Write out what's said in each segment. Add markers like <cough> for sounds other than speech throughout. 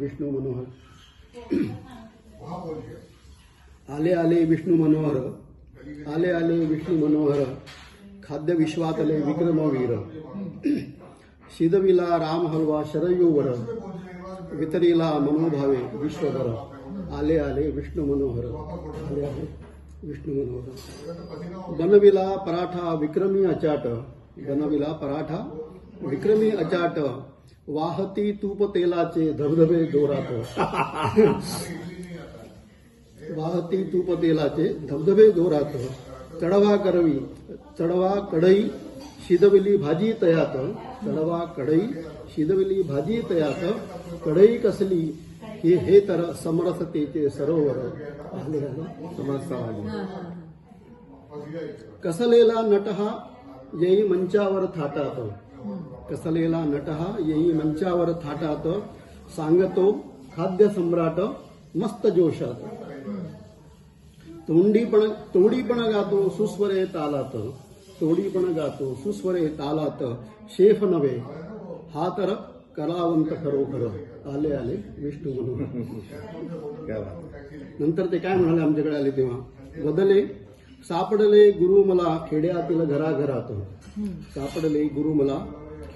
विष्णू मनोहर। आले आले विष्णू मनोहर आले आले विष्णू मनोहर खाद्य विश्वातले विक्रमवीर। शिदविला राम हलवा शरयूवर वितरीला मनोभावे विश्वभर। आले आले विष्णू मनोहर। आले आले विष्णू मनोहर। बनविला पराठा विक्रमी अचाट बनविला पराठा विक्रमी अचाट। वाहती तूप तेलाचे धबधबे जोरात. वाहती तूप तेलाचे धबधबे जोरात. चढवा करवी चढवा कढई शिदविली भाजी तयात. चढवा कढई शिदविली भाजी तयात. कढई कसली की हे तर समरसतेचे सरोवर. आले आले आले कसलेला नटहा येई मंचावर थाटात. कसलेला नटहा येई मंचावर थाटात सांगतो खाद्य सम्राट मस्त जोशात. तोंडीपण तोडीपण गातो सुस्वरे तालात. तोडीपण गातो सुस्वरे तालात. शेफ नव्हे हा तर कलावंत खरोखर. आले आले विष्णू म्हणून <laughs> नंतर ते काय म्हणाले आमच्याकडे आले तेव्हा? बदले सापडले गुरु मला खेड्यातील घराघरात. सापडले गुरु मला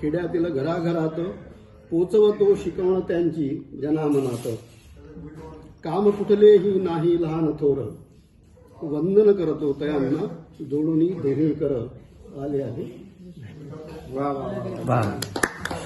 खेड्यातील घराघरात. पोचवतो शिकवण त्यांची जनामनात. काम कुठलेही नाही लहान थोर. वंदन करतो तयांना जोडून देहीळ कर. आले आले वा